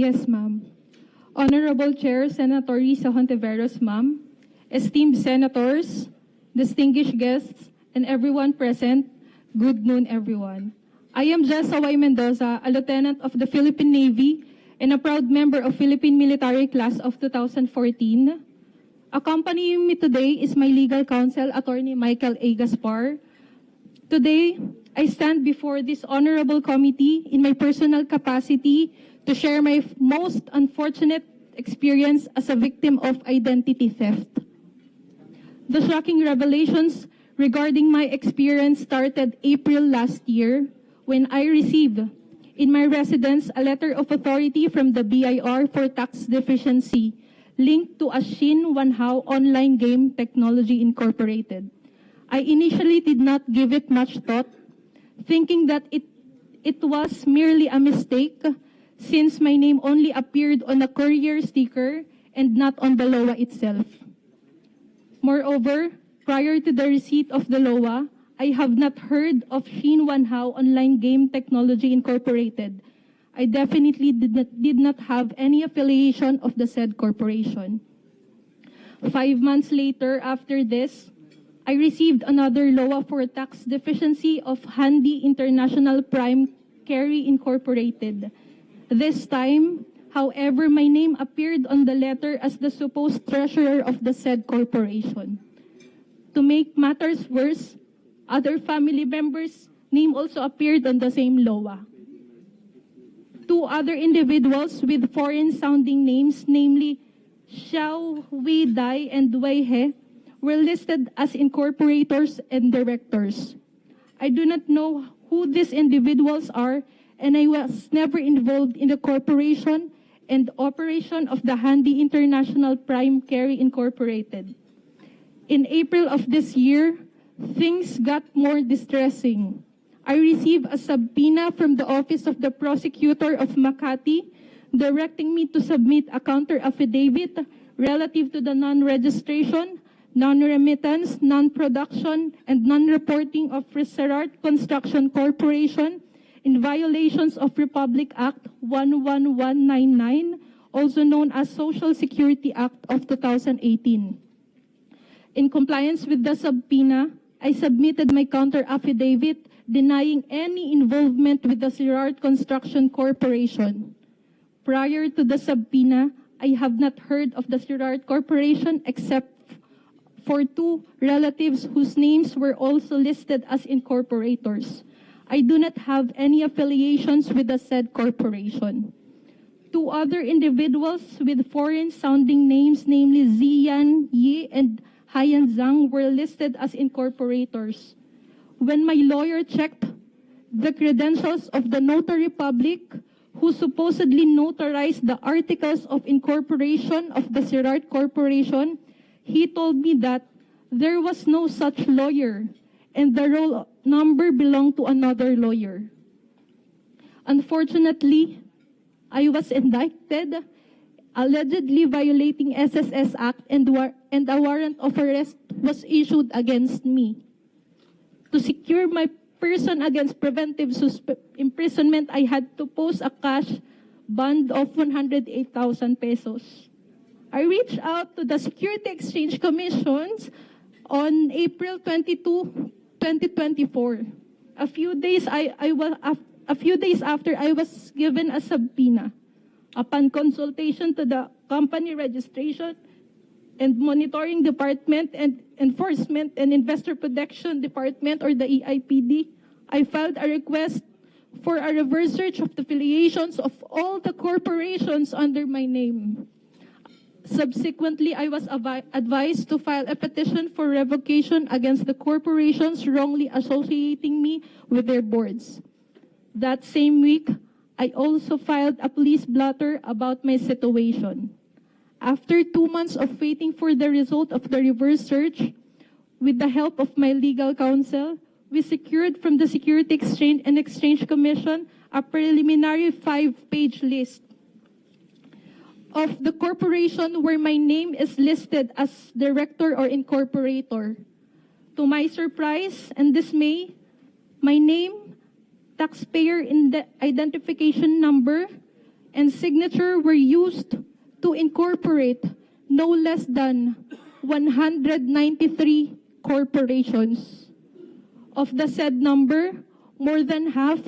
Yes, ma'am. Honorable Chair, Senator Risa Hontiveros, ma'am, esteemed senators, distinguished guests, and everyone present, good noon, everyone. I am Jessa Y. Mendoza, a lieutenant of the Philippine Navy and a proud member of Philippine Military Class of 2014. Accompanying me today is my legal counsel, Attorney Michael A. Gaspar. Today, I stand before this honorable committee in my personal capacity to share my most unfortunate experience as a victim of identity theft. The shocking revelations regarding my experience started April last year when I received in my residence a letter of authority from the BIR for tax deficiency linked to a Shin Wanhao online game technology incorporated. I initially did not give it much thought, thinking that it, it was merely a mistake since my name only appeared on a courier sticker and not on the LOA itself. Moreover, prior to the receipt of the LOA, I have not heard of Shin Wanhao Online Game Technology Incorporated. I definitely did not, did not have any affiliation of the said corporation. Five months later, after this, I received another LOA for tax deficiency of Handy International Prime Carry Incorporated. This time, however, my name appeared on the letter as the supposed treasurer of the said corporation. To make matters worse, other family members' name also appeared on the same LOA. Two other individuals with foreign-sounding names, namely Xiao Wei Dai and Wei He, were listed as incorporators and directors. I do not know who these individuals are, and I was never involved in the corporation and operation of the Handy International Prime Carry Incorporated. In April of this year, things got more distressing. I received a subpoena from the Office of the Prosecutor of Makati directing me to submit a counter affidavit relative to the non-registration, non-remittance, non-production, and non-reporting of Reserart Construction Corporation in violations of Republic Act 11199, also known as Social Security Act of 2018. In compliance with the subpoena, I submitted my counter affidavit denying any involvement with the Sirart Construction Corporation. Prior to the subpoena, I have not heard of the Sirart Corporation except for two relatives whose names were also listed as incorporators. I do not have any affiliations with the said corporation. Two other individuals with foreign sounding names, namely Ziyan Yi and Haiyan Zhang, were listed as incorporators. When my lawyer checked the credentials of the notary public who supposedly notarized the articles of incorporation of the Sirart Corporation, he told me that there was no such lawyer and the roll number belonged to another lawyer. Unfortunately, I was indicted, allegedly violating SSS Act and, war- and a warrant of arrest was issued against me. To secure my person against preventive suspe- imprisonment, I had to post a cash bond of 108,000 pesos. I reached out to the Security Exchange Commissions on April 22, 2024. A few days I, I was a few days after I was given a subpoena. Upon consultation to the company registration and monitoring department and enforcement and investor protection department or the EIPD, I filed a request for a reverse search of the affiliations of all the corporations under my name. Subsequently, I was advised to file a petition for revocation against the corporations wrongly associating me with their boards. That same week, I also filed a police blotter about my situation. After two months of waiting for the result of the reverse search, with the help of my legal counsel, we secured from the Security Exchange and Exchange Commission a preliminary five-page list of the corporation where my name is listed as director or incorporator. To my surprise and dismay, my name, taxpayer identification number, and signature were used to incorporate no less than 193 corporations. Of the said number, more than half,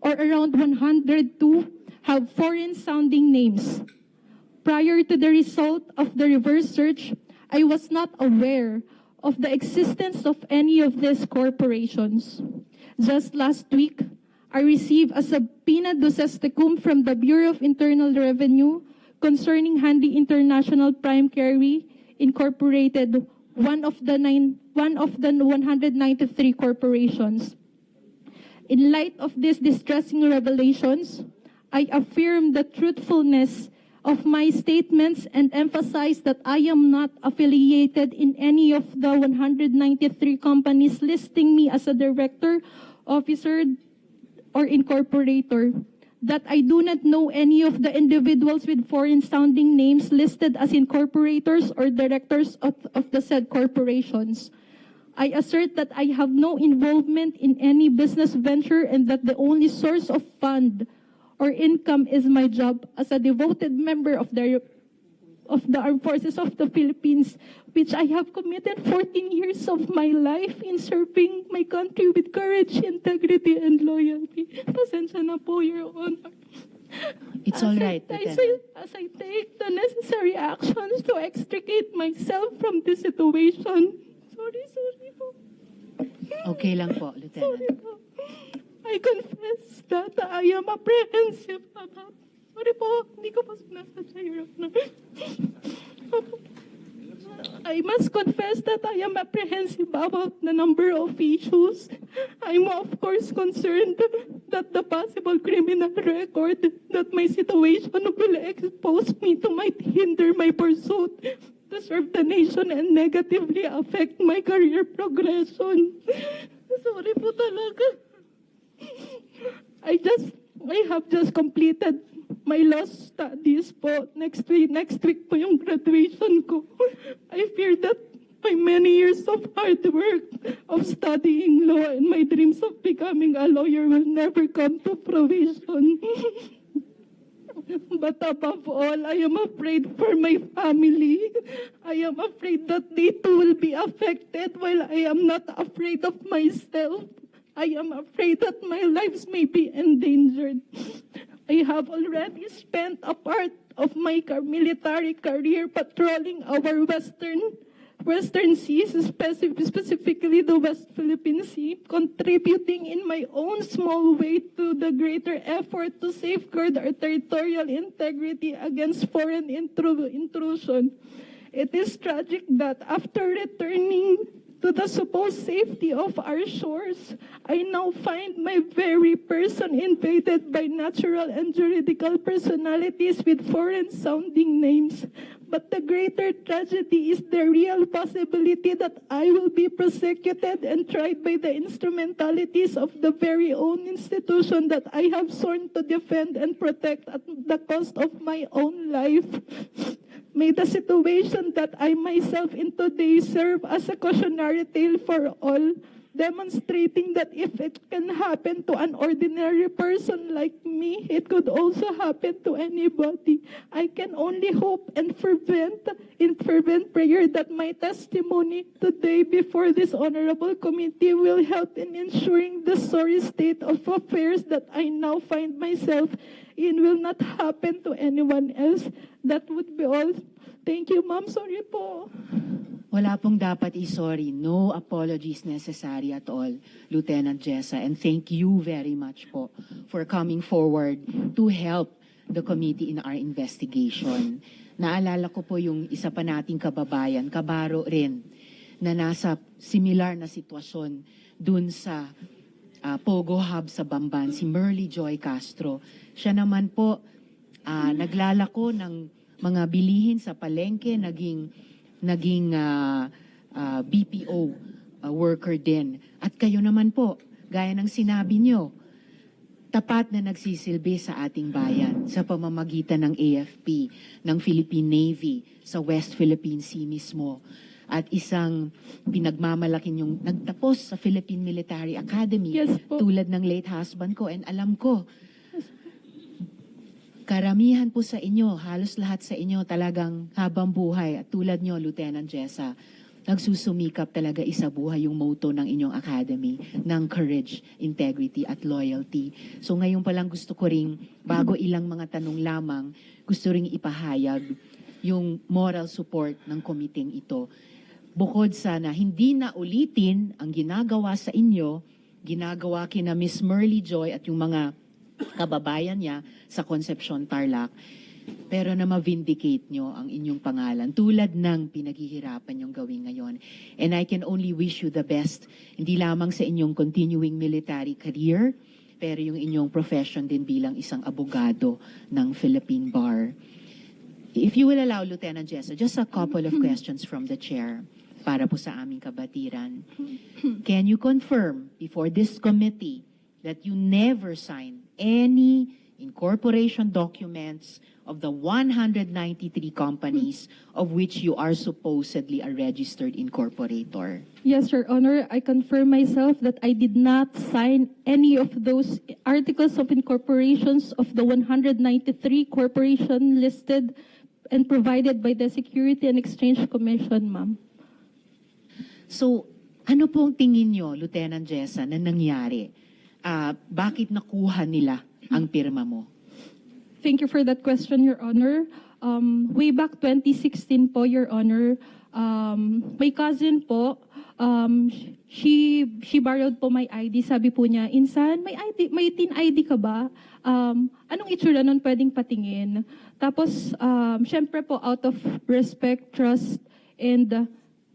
or around 102, have foreign sounding names. Prior to the result of the reverse search, I was not aware of the existence of any of these corporations. Just last week, I received a subpoena duces tecum from the Bureau of Internal Revenue concerning Handy International Prime Carry Incorporated, one of the nine, one of the 193 corporations. In light of these distressing revelations, I affirm the truthfulness of my statements and emphasize that I am not affiliated in any of the 193 companies listing me as a director, officer, or incorporator. That I do not know any of the individuals with foreign sounding names listed as incorporators or directors of, of the said corporations. I assert that I have no involvement in any business venture and that the only source of fund or income is my job as a devoted member of the of the Armed Forces of the Philippines, which I have committed 14 years of my life in serving my country with courage, integrity, and loyalty. Pasensya na po, Your Honor. It's all As I- right, As I, as I take the necessary actions to extricate myself from this situation. Sorry, sorry po. Okay lang po, Sorry Lieutenant. po. I confess that I am apprehensive about... Sorry po, hindi ko po sinasadya, Your Honor. I must confess that I am apprehensive about the number of issues. I'm of course concerned that the possible criminal record that my situation will expose me to might hinder my pursuit to serve the nation and negatively affect my career progression. Sorry po talaga. I just, I have just completed my law studies po. Next week, next week po yung graduation ko. I fear that my many years of hard work of studying law and my dreams of becoming a lawyer will never come to fruition. But above all, I am afraid for my family. I am afraid that they too will be affected while I am not afraid of myself. I am afraid that my lives may be endangered. I have already spent a part of my military career patrolling our western Western seas, speci- specifically the West Philippine Sea, contributing in my own small way to the greater effort to safeguard our territorial integrity against foreign intru- intrusion. It is tragic that after returning to the supposed safety of our shores, I now find my very person invaded by natural and juridical personalities with foreign sounding names. But the greater tragedy is the real possibility that I will be prosecuted and tried by the instrumentalities of the very own institution that I have sworn to defend and protect at the cost of my own life. May the situation that I myself in today serve as a cautionary tale for all, demonstrating that if it can happen to an ordinary person like me, it could also happen to anybody. I can only hope and fervent, in fervent prayer that my testimony today before this honorable committee will help in ensuring the sorry state of affairs that I now find myself in will not happen to anyone else. That would be all. Thank you, ma'am. Sorry po. Wala pong dapat i-sorry. No apologies necessary at all, Lieutenant Jessa. And thank you very much po for coming forward to help the committee in our investigation. Naalala ko po yung isa pa nating kababayan, kabaro rin, na nasa similar na sitwasyon dun sa ah, Pogo Hub sa Bamban, si Merly Joy Castro. Siya naman po ah, naglalako ng mga bilihin sa palengke, naging naging ah, ah, BPO ah, worker din. At kayo naman po, gaya ng sinabi nyo, tapat na nagsisilbi sa ating bayan sa pamamagitan ng AFP, ng Philippine Navy, sa West Philippine Sea mismo. At isang pinagmamalaking yung nagtapos sa Philippine Military Academy Yes po. tulad ng late husband ko and alam ko karamihan po sa inyo, halos lahat sa inyo talagang habang buhay at tulad nyo, Lieutenant Jessa, nagsusumikap talaga isa buhay yung motto ng inyong academy ng courage, integrity at loyalty. So ngayon pa lang gusto ko ring, bago ilang mga tanong lamang, gusto ring ipahayag yung moral support ng komiting ito. Bukod sana hindi na ulitin ang ginagawa sa inyo, ginagawa kina Miss Merly Joy at yung mga kababayan niya sa Concepcion Tarlac, pero na ma-vindicate nyo ang inyong pangalan tulad ng pinaghihirapan yung gawin ngayon. And I can only wish you the best, hindi lamang sa inyong continuing military career, pero yung inyong profession din bilang isang abogado ng Philippine Bar. If you will allow, Lieutenant Jessa, just a couple of questions from the chair para po sa aming kabatiran. Can you confirm before this committee that you never signed any incorporation documents of the 193 companies of which you are supposedly a registered incorporator? Yes, Your Honor, I confirm myself that I did not sign any of those articles of incorporations of the 193 corporation listed and provided by the Security and Exchange Commission, ma'am. So, ano pong tingin nyo, Lieutenant Jessa, na nangyari? Ah, bakit nakuha nila ang pirma mo? Thank you for that question, Your Honor. Um, way back 2016 po, Your Honor, um, my cousin po, um, she she borrowed po my ID. Sabi po niya, Insan, may ID, may tin ID ka ba? Um, anong itsura nun pwedeng patingin? Tapos, um, syempre po, out of respect, trust, and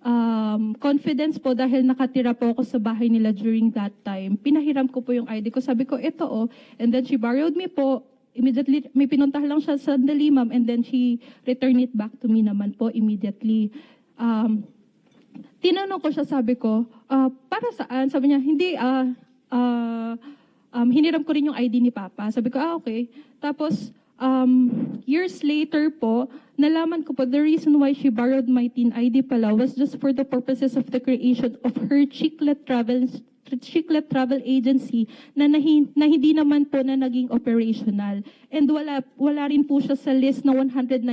um, confidence po dahil nakatira po ako sa bahay nila during that time. Pinahiram ko po yung ID ko. Sabi ko, ito oh. And then she borrowed me po. Immediately, may pinunta lang siya sa sandali, ma'am. And then she returned it back to me naman po immediately. Um, tinanong ko siya, sabi ko, "Ah, para saan? Sabi niya, hindi, ah, ah, um, hiniram ko rin yung ID ni Papa. Sabi ko, ah, okay. Tapos, um, years later po, nalaman ko po, the reason why she borrowed my teen ID pala was just for the purposes of the creation of her Chiclet Travel Chiclet Travel Agency na, nahi, na hindi naman po na naging operational. And wala, wala rin po siya sa list na 193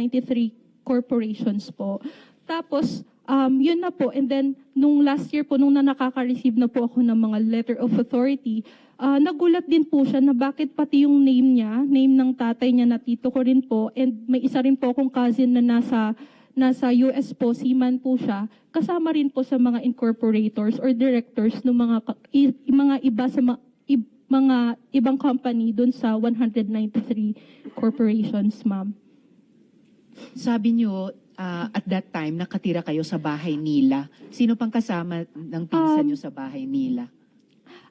corporations po. Tapos, um, yun na po. And then, nung last year po, nung na nakaka-receive na po ako ng mga letter of authority, ah, nagulat din po siya na bakit pati yung name niya, name ng tatay niya na tito ko rin po, and may isa rin po akong cousin na nasa nasa US po, seaman po siya, kasama rin po sa mga incorporators or directors ng mga i- mga iba sa mga, i- mga ibang company dun sa 193 corporations, ma'am. Sabi nyo, ah, at that time, nakatira kayo sa bahay nila. Sino pang kasama ng pinsan Um, nyo sa bahay nila?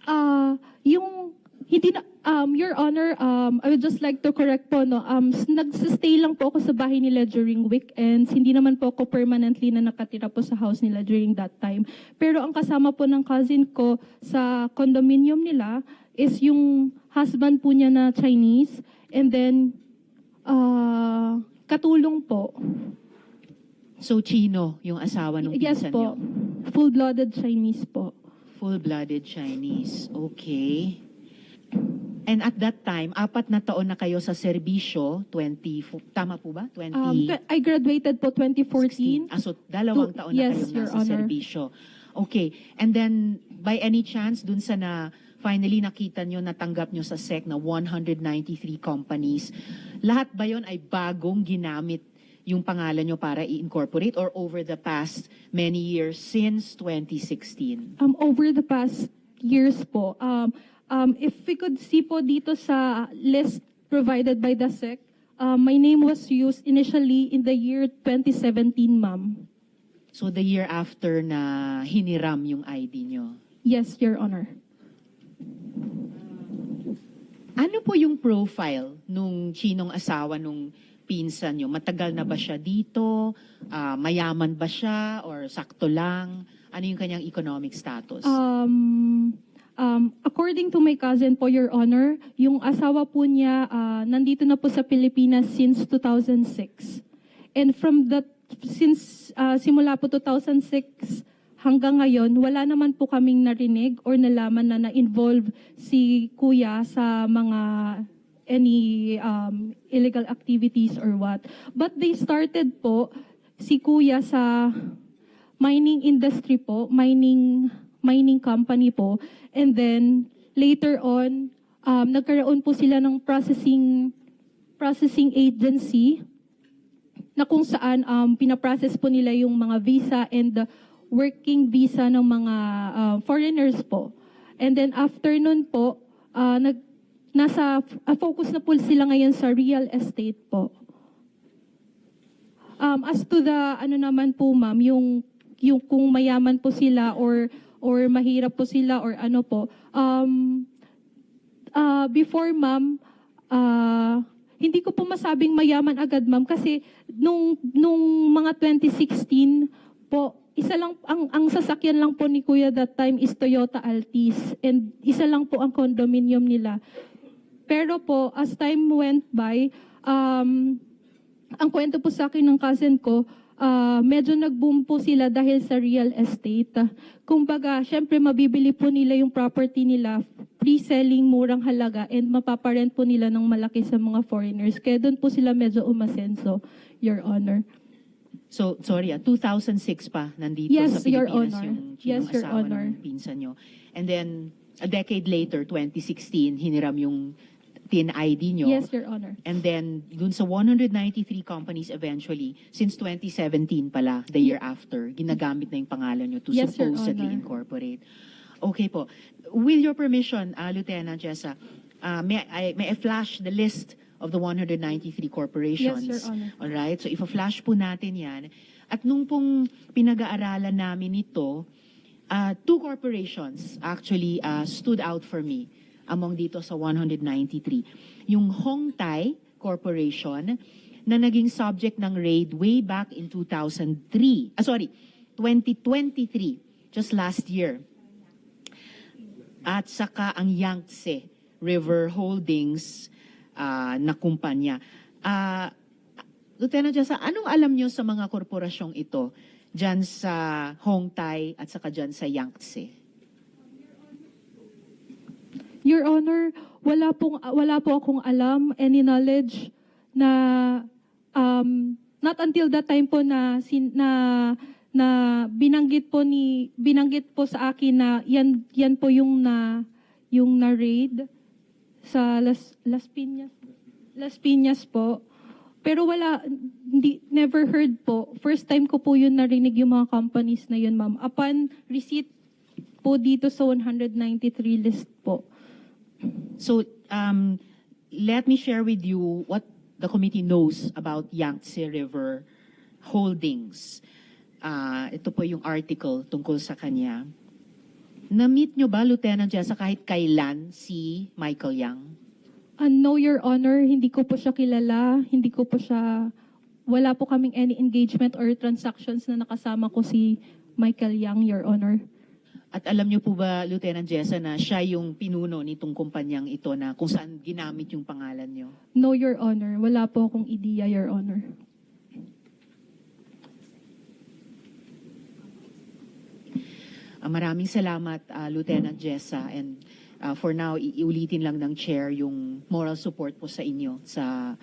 Ah, yung hindi na um your honor um I would just like to correct po no um nagsistay lang po ako sa bahay nila during weekends. Hindi naman po ako permanently na nakatira po sa house nila during that time. Pero ang kasama po ng cousin ko sa condominium nila is yung husband po niya na Chinese. And then ah katulong po. So, Chino, yung asawa ng yes pinsan po. nyo? full-blooded Chinese po Full-blooded Chinese. Okay. And at that time, apat na taon na kayo sa serbisyo, 20, fu- tama po ba? 20, um I graduated po 2014 Ah, so dalawang Two- taon na yes, kayong Your nasa Honor. serbisyo. Okay. And then, by any chance, dun sa na finally nakita nyo, natanggap nyo sa SEC na 193 companies, lahat ba yon ay bagong ginamit yung pangalan nyo para i-incorporate or over the past many years since 2016? Um, over the past years po, um, um, if we could see po dito sa list provided by the SEC, uh, my name was used initially in the year 2017, ma'am. So the year after na hiniram yung ID nyo. Yes, Your Honor. Ano po yung profile nung chinong asawa nung pinsan nyo? Matagal na ba siya dito? Ah, mayaman ba siya? Or sakto lang? Ano yung kanyang economic status? Um, um, according to my cousin po, Your Honor, yung asawa po niya ah, nandito na po sa Pilipinas since 2006. And from that, since ah, simula po 2006 hanggang ngayon, wala naman po kaming narinig or nalaman na na-involve si kuya sa mga any um, illegal activities or what. But they started po si Kuya sa mining industry po, mining mining company po. And then later on, um, nagkaroon po sila ng processing processing agency na kung saan um, pinaprocess po nila yung mga visa and the working visa ng mga uh, foreigners po. And then after nun po, uh, nag, nasa uh, focus na po sila ngayon sa real estate po. Um, as to the ano naman po ma'am, yung yung kung mayaman po sila or or mahirap po sila or ano po. Um, uh, before ma'am, uh, hindi ko po masabing mayaman agad ma'am kasi nung nung mga 2016 po isa lang ang ang sasakyan lang po ni Kuya that time is Toyota Altis and isa lang po ang condominium nila. Pero po as time went by um ang kwento po sa akin ng cousin ko, ah, medyo nag-boom po sila dahil sa real estate. Kumbaga, syempre mabibili po nila yung property nila, pre-selling, murang halaga, and mapaparent po nila ng malaki sa mga foreigners. Kaya doon po sila medyo umasenso, Your Honor. So, sorry, ah, 2006 pa nandito Yes, sa Your Pilipinas Honor. yung Yes, Your asawa Honor. ng pinsan nyo. And then, a decade later, 2016, hiniram yung TIN ID nyo. Yes, Your Honor. And then, dun sa 193 companies eventually, since 2017 pala, the year after, ginagamit na yung pangalan nyo to Yes, supposedly incorporate. Okay po. With your permission, uh, Lieutenant Jessa, uh, may, I, may I flash the list of the 193 corporations? Yes, Your Honor. Alright, so ifa-flash po natin yan. At nung pong pinag-aaralan namin ito, uh, two corporations actually uh, stood out for me among dito sa 193. Yung Hong Tai Corporation na naging subject ng raid way back in 2003. Ah, sorry, 2023, just last year. At saka ang Yangtze River Holdings ah, na kumpanya. Ah, Lieutenant Jasa, anong alam nyo sa mga korporasyong ito dyan sa Hong Tai at saka dyan sa Yangtze? Your Honor, wala pong wala po akong alam any knowledge na um, not until that time po na sin, na na binanggit po ni binanggit po sa akin na yan yan po yung na yung na raid sa Las Las Piñas Las Piñas po. Pero wala hindi never heard po. First time ko po yun narinig yung mga companies na yun, ma'am. Upon receipt po dito sa 193 list po. So, um, let me share with you what the committee knows about Yangtze River Holdings. Ah, ito po yung article tungkol sa kanya. Na-meet nyo ba, Lieutenant Jessa, kahit kailan si Michael Yang? Uh, no, Your Honor, hindi ko po siya kilala. Hindi ko po siya, wala po kaming any engagement or transactions na nakasama ko si Michael Yang, Your Honor. At alam nyo po ba, Lieutenant Jessa, na siya yung pinuno nitong kumpanyang ito na kung saan ginamit yung pangalan nyo? No, Your Honor. Wala po akong idea, Your Honor. Ah, maraming salamat, ah, Lieutenant Jessa. And ah, for now, iulitin lang ng chair yung moral support po sa inyo sa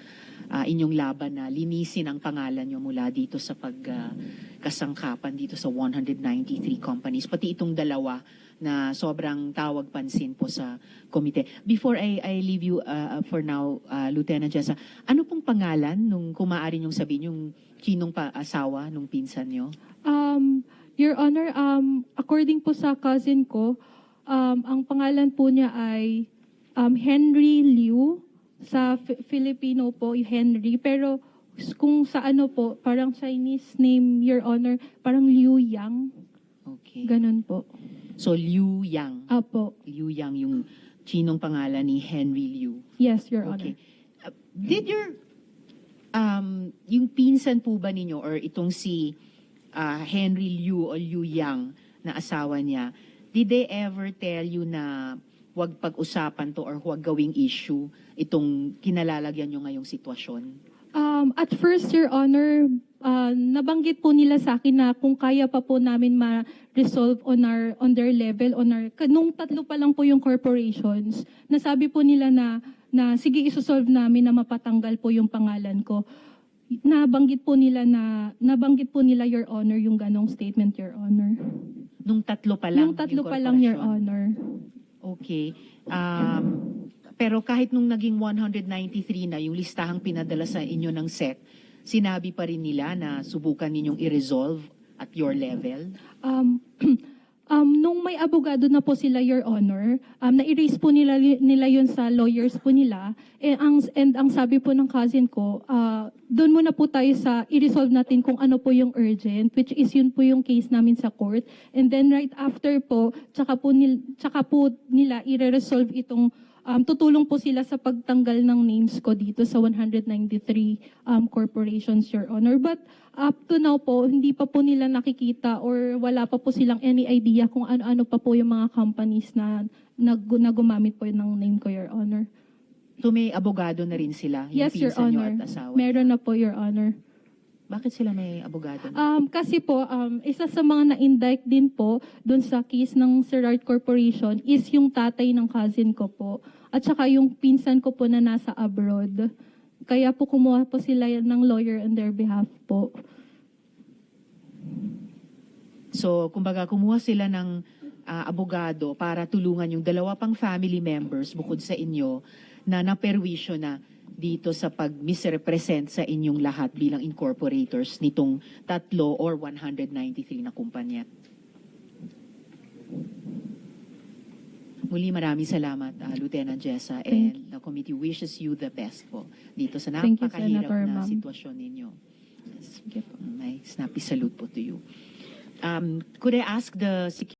ah, inyong laban na linisin ang pangalan nyo mula dito sa pagkasangkapan dito sa 193 companies. Pati itong dalawa na sobrang tawag pansin po sa komite. Before I, I leave you ah, for now, ah, Lieutenant Jessa, ano pong pangalan nung kumaari nyong sabihin yung chinong pa asawa nung pinsan nyo? Um, Your Honor, um, according po sa cousin ko, um, ang pangalan po niya ay um, Henry Liu. Sa Fi- Filipino po, Henry. Pero kung sa ano po, parang Chinese name, Your Honor, parang Liu Yang. Okay. Ganun po. So, Liu Yang. Apo. Liu Yang yung chinong pangalan ni Henry Liu. Yes, Your Honor. Okay. Uh, did your, um, yung pinsan po ba ninyo or itong si uh, Henry Liu o Liu Yang na asawa niya, did they ever tell you na huwag pag-usapan to or huwag gawing issue itong kinalalagyan nyo ngayong sitwasyon? Um, at first, Your Honor, uh, nabanggit po nila sa akin na kung kaya pa po namin ma-resolve on, our, on their level, on our, nung tatlo pa lang po yung corporations, nasabi po nila na na sige isosolve namin na mapatanggal po yung pangalan ko. Nabanggit po nila na nabanggit po nila your honor yung ganong statement your honor. Nung tatlo pa lang. Yung tatlo pa lang your honor. Okay. Um, pero kahit nung naging 193 na yung listahang pinadala sa inyo ng SEC, sinabi pa rin nila na subukan ninyong i-resolve at your level? Um, um, nung may abogado na po sila, Your Honor, um, na-erase po nila, nila yun sa lawyers po nila. Eh, ang, and ang sabi po ng cousin ko, ah, doon muna po tayo sa i-resolve natin kung ano po yung urgent, which is yun po yung case namin sa court. And then right after po, tsaka po, nil, tsaka po nila i-resolve itong um, tutulong po sila sa pagtanggal ng names ko dito sa 193 um, corporations, Your Honor. But up to now po, hindi pa po nila nakikita or wala pa po silang any idea kung ano-ano pa po yung mga companies na, na, na gumamit po ng name ko, Your Honor. So may abogado na rin sila, yung Yes, Your Honor. at asawa Meron na po, Your Honor. Bakit sila may abogado? Um, kasi po, um, isa sa mga na-indict din po doon sa case ng Serrard Corporation is yung tatay ng cousin ko po. At saka yung pinsan ko po na nasa abroad. Kaya po kumuha po sila ng lawyer on their behalf po. So, kumbaga, kumuha sila ng ah, abogado para tulungan yung dalawa pang family members bukod sa inyo na naperwisyo na dito sa pag-misrepresent sa inyong lahat bilang incorporators nitong tatlo or 193 na kumpanya. Muli maraming salamat, ah, Lieutenant Jessa, and the committee wishes you the best po dito sa you, napakahirap Senator, na sitwasyon ninyo. Po. May snappy salute po to you. Um, could I ask the security